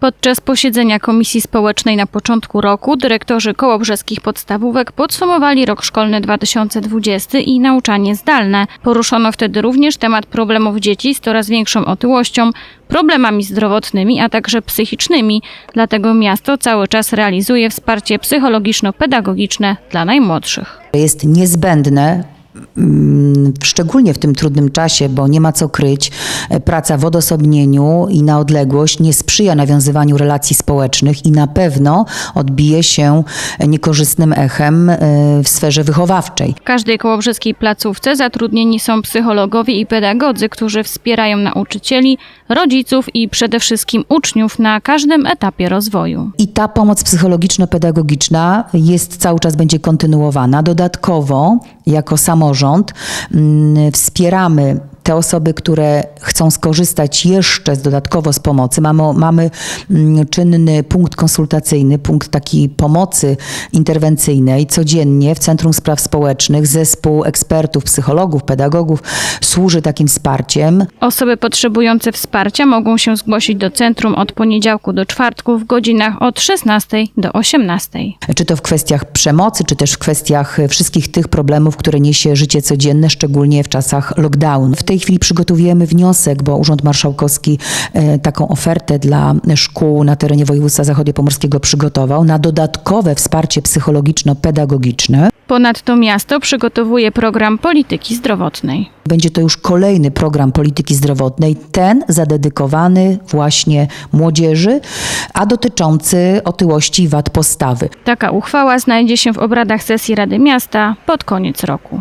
Podczas posiedzenia Komisji Społecznej na początku roku dyrektorzy kołobrzeskich podstawówek podsumowali rok szkolny 2020 i nauczanie zdalne. Poruszono wtedy również temat problemów dzieci z coraz większą otyłością, problemami zdrowotnymi, a także psychicznymi. Dlatego miasto cały czas realizuje wsparcie psychologiczno-pedagogiczne dla najmłodszych. Jest niezbędne, mm, szczególnie w tym trudnym czasie, bo nie ma co kryć, praca w odosobnieniu i na odległość nie sprzyja nawiązywaniu relacji społecznych i na pewno odbije się niekorzystnym echem e, w sferze wychowawczej. W każdej kołobrzeskiej placówce zatrudnieni są psychologowie i pedagodzy, którzy wspierają nauczycieli, rodziców i przede wszystkim uczniów na każdym etapie rozwoju. I ta pomoc psychologiczno-pedagogiczna jest cały czas będzie kontynuowana. Dodatkowo, jako samorząd, mm, wspieramy te osoby, które chcą skorzystać jeszcze z dodatkowo z pomocy. Mamy, mamy czynny punkt konsultacyjny, punkt takiej pomocy interwencyjnej. Codziennie w Centrum Spraw Społecznych zespół ekspertów, psychologów, pedagogów służy takim wsparciem. Osoby potrzebujące wsparcia mogą się zgłosić do centrum od poniedziałku do czwartku w godzinach od 16 do 18. czy to w kwestiach przemocy, czy też w kwestiach wszystkich tych problemów, które niesie życie codzienne, szczególnie w czasach lockdownu. W tej chwili przygotowujemy wniosek, bo Urząd Marszałkowski e, taką ofertę dla szkół na terenie województwa zachodniopomorskiego przygotował na dodatkowe wsparcie psychologiczno-pedagogiczne. Ponadto miasto przygotowuje program polityki zdrowotnej. Będzie to już kolejny program polityki zdrowotnej, ten zadedykowany właśnie młodzieży, a dotyczący otyłości i wad postawy. Taka uchwała znajdzie się w obradach sesji Rady Miasta pod koniec roku.